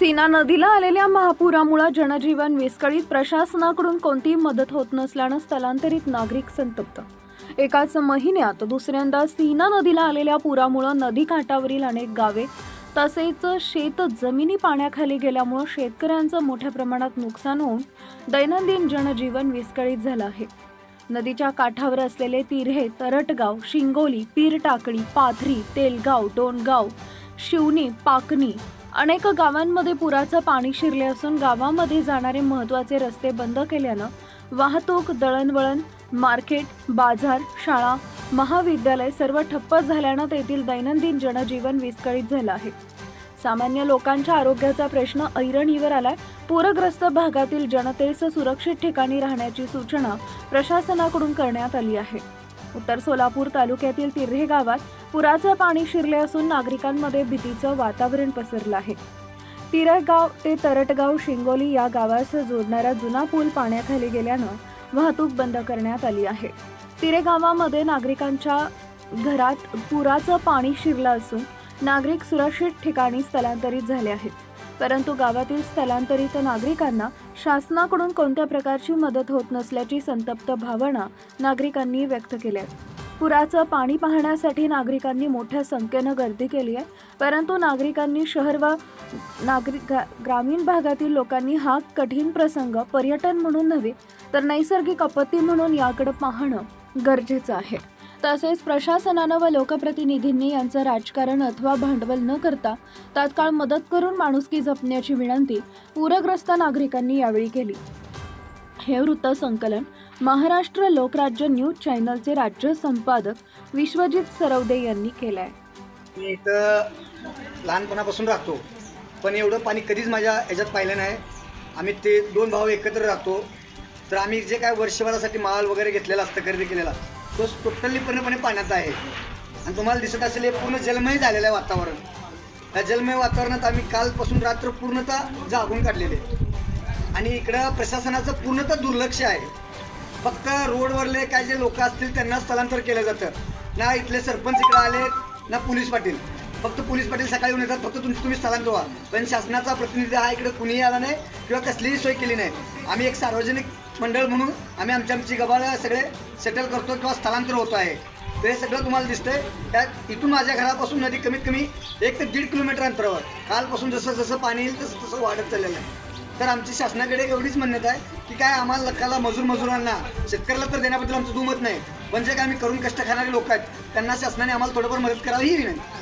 सीना नदीला आलेल्या महापुरामुळे जनजीवन विस्कळीत. प्रशासनाकडून कोणतीही मदत होत नसल्यानं स्थलांतरित नागरिक संतप्त. एकाच महिन्यात दुसऱ्यांदा सीना नदीला आलेल्या पुरामुळे नदी काठावरील अनेक गावे तसेच शेत जमिनी पाण्याखाली गेल्यामुळं शेतकऱ्यांचं मोठ्या प्रमाणात नुकसान होऊन दैनंदिन जनजीवन विस्कळीत झालं आहे. नदीच्या काठावर असलेले तिऱ्हे तरटगाव शिंगोली पीरटाकळी पाथरी तेलगाव डोणगाव शिवणी पाकणी अनेक गावांमध्ये पुराचं पाणी शिरले असून गावामध्ये जाणारे महत्त्वाचे रस्ते बंद केल्यानं वाहतूक दळणवळण मार्केट बाजार शाळा महाविद्यालय सर्व ठप्प झाल्यानं तेथील दैनंदिन जनजीवन विस्कळीत झालं आहे. सामान्य लोकांच्या आरोग्याचा प्रश्न ऐरणीवर आलाय. पूरग्रस्त भागातील जनतेस सुरक्षित ठिकाणी राहण्याची सूचना प्रशासनाकडून करण्यात आली आहे. उत्तर सोलापूर तालुक्यातील तिर्हे गावात पुराचं पाणी शिरले असून नागरिकांमध्ये भीतीचं वातावरण पसरलं आहे. तिरगाव ते तरटगाव शिंगोली या गावास जोडणारा जुना पूल पाण्याखाली गेल्यानं वाहतूक बंद करण्यात आली आहे. तिरे गावामध्ये नागरिकांच्या घरात पुराचं पाणी शिरलं असून नागरिक सुरक्षित ठिकाणी स्थलांतरित झाले आहेत. परंतु गावातील स्थलांतरित नागरिकांना शासनाकडून कोणत्या प्रकारची मदत होत नसल्याची संतप्त भावना नागरिकांनी व्यक्त केल्या पुराचं पाणी पाहण्यासाठी नागरिकांनी मोठ्या संख्येनं गर्दी केली आहे परंतु नागरिकांनी शहर व नागरिक ग्रामीण भागातील लोकांनी हा कठीण प्रसंग पर्यटन म्हणून नव्हे तर नैसर्गिक आपत्ती म्हणून याकडे पाहणं गरजेचं आहे. तसेच प्रशासनानं व लोकप्रतिनिधींनी यांचं राजकारण अथवा भांडवल न करता तात्काळ मदत करून माणुसकी जपण्याची विनंती पूरग्रस्त नागरिकांनी यावेळी केली. हे वृत्त संकलन महाराष्ट्र लोकराज्य न्यूज चॅनलचे राज्य संपादक विश्वजित सरवदे यांनी केलं आहे मी इथं लहानपणापासून राहतो पण एवढं पाणी कधीच माझ्या ह्याच्यात पाहिलं नाही. आम्ही ते दोन भाऊ एकत्र राहतो. तर आम्ही जे काय वर्षभरासाठी माल वगैरे घेतलेला असतं खरेदी केलेला तो टोटली पूर्णपणे पाण्यात आहे. आणि तुम्हाला दिसत असेल हे पूर्ण जलमय झालेलं आहे वातावरण. या जलमय वातावरणात आम्ही कालपासून रात्र पूर्णतः जागून काढलेले आणि इकडं प्रशासनाचं पूर्णतः दुर्लक्ष आहे. फक्त रोडवरले काय जे लोक असतील त्यांना स्थलांतर केलं जातं. ना इथले सरपंच इकडे आले ना पोलीस पाटील. फक्त पोलीस पाटील सकाळी येऊन येतात फक्त तुमची तुम्ही स्थलांतर व्हा. पण शासनाचा प्रतिनिधी हा इकडे कुणीही आला नाही किंवा कसलीही सोय केली नाही. आम्ही एक सार्वजनिक मंडळ म्हणून आम्ही आमच्या आमची गबाळ सगळे सेटल करतो किंवा स्थलांतर होतो आहे. तर हे सगळं तुम्हाला दिसतंय. त्यात इथून माझ्या घरापासून नदी कमीत कमी एक ते दीड किलोमीटर अंतरावर. कालपासून जसं जसं पाणी येईल तसं तसं वाढत चाललेलं आहे. तर आमची शासनाकडे एवढीच म्हणण्यात आहे की काय आम्हाला लक्काला मजूर मजुरांना शेतकऱ्याला तर देण्याबद्दल आमचं दुमत नाही. पण जे काय आम्ही करून कष्ट खाणारे लोक आहेत त्यांना शासनाने आम्हाला थोडंफार मदत करावी ही विनंती.